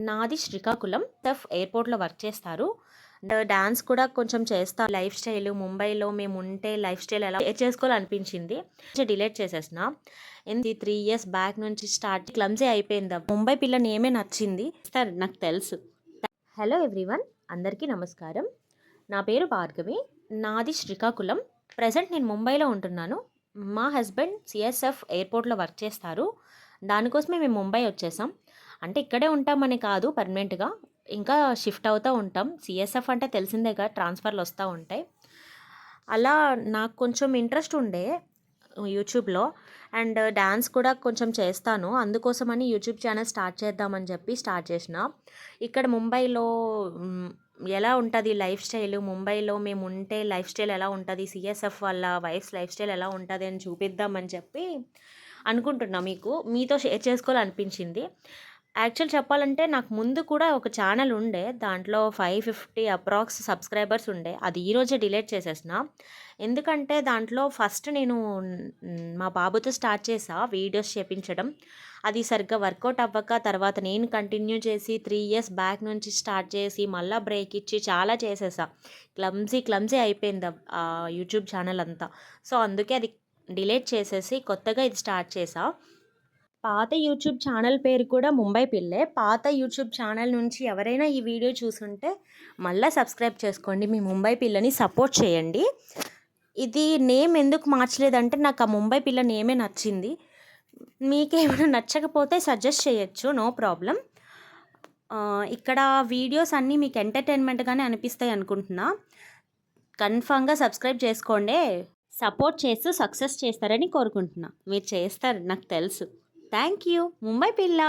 నాది శ్రీకాకుళం. తఫ్ ఎయిర్పోర్ట్లో వర్క్ చేస్తారు. ద డాన్స్ కూడా కొంచెం చేస్తా. లైఫ్ స్టైల్ ముంబైలో మేము ఉంటే లైఫ్ స్టైల్ ఎలా షేర్ చేసుకోవాలనిపించింది. డిలేట్ చేసేసిన. ఇది త్రీ ఇయర్స్ బ్యాక్ నుంచి స్టార్ట్ క్లమ్జీ అయిపోయింది. ముంబై పిల్లని ఏమే నచ్చింది? సార్ నాకు తెలుసు. హలో ఎవ్రీవన్ అందరికీ నమస్కారం. నా పేరు భార్గవి. నాది శ్రీకాకుళం. ప్రజెంట్ నేను ముంబైలో ఉంటున్నాను. మా హస్బెండ్ సిఎస్ఎఫ్ ఎయిర్పోర్ట్లో వర్క్ చేస్తారు. దానికోసమే మేము ముంబై వచ్చేసాం. అంటే ఇక్కడే ఉంటామని కాదు పర్మనెంట్గా. ఇంకా షిఫ్ట్ అవుతూ ఉంటాం. సిఎస్ఎఫ్ అంటే తెలిసిందేగా ట్రాన్స్ఫర్లు వస్తూ ఉంటాయి. అలా నాకు కొంచెం ఇంట్రెస్ట్ ఉండే యూట్యూబ్లో. అండ్ డ్యాన్స్ కూడా కొంచెం చేస్తాను. అందుకోసమని యూట్యూబ్ ఛానల్ స్టార్ట్ చేద్దామని చెప్పి స్టార్ట్ చేసిన. ఇక్కడ ముంబైలో ఎలా ఉంటుంది లైఫ్ స్టైల్? ముంబైలో మేము ఉంటే లైఫ్ స్టైల్ ఎలా ఉంటుంది? సిఎస్ఎఫ్ వాళ్ళ వైఫ్స్ లైఫ్ స్టైల్ ఎలా ఉంటుంది అని చూపిద్దామని చెప్పి అనుకుంటున్నా మీకు. మీతో షేర్ చేసుకోవాలనిపించింది. యాక్చువల్ చెప్పాలంటే నాకు ముందు కూడా ఒక ఛానల్ ఉండే. దాంట్లో ఫైవ్ ఫిఫ్టీ అప్రాక్స్ సబ్స్క్రైబర్స్ ఉండే. అది ఈరోజే డిలీట్ చేసేసిన. ఎందుకంటే దాంట్లో ఫస్ట్ నేను మా బాబుతో స్టార్ట్ చేసా వీడియోస్ చేపించడం. అది సరిగ్గా వర్కౌట్ అవ్వక తర్వాత నేను కంటిన్యూ చేసి త్రీ ఇయర్స్ బ్యాక్ నుంచి స్టార్ట్ చేసి మళ్ళీ బ్రేక్ ఇచ్చి చాలా చేసేసా. క్లమ్జీ క్లమ్జీ అయిపోయింది ఆ యూట్యూబ్ ఛానల్ అంతా. సో అందుకే అది డిలేట్ చేసేసి కొత్తగా ఇది స్టార్ట్ చేసా. పాత యూట్యూబ్ ఛానల్ పేరు కూడా ముంబై పిల్లే. పాత యూట్యూబ్ ఛానల్ నుంచి ఎవరైనా ఈ వీడియో చూసుంటే మళ్ళీ సబ్స్క్రైబ్ చేసుకోండి. మీ ముంబై పిల్లని సపోర్ట్ చేయండి. ఇది నేమ్ ఎందుకు మార్చలేదంటే నాకు ఆ ముంబై పిల్ల నేమే నచ్చింది. మీకేమైనా నచ్చకపోతే సజెస్ట్ చేయొచ్చు. No problem. ఇక్కడ వీడియోస్ అన్నీ మీకు ఎంటర్టైన్మెంట్గానే అనిపిస్తాయి అనుకుంటున్నా. కన్ఫామ్గా సబ్స్క్రైబ్ చేసుకోండి. సపోర్ట్ చేస్తూ సక్సెస్ చేస్తారని కోరుకుంటున్నా. మీరు చేస్తారు. నాకు తెలుసు. థ్యాంక్ యూ ముంబై పిల్ల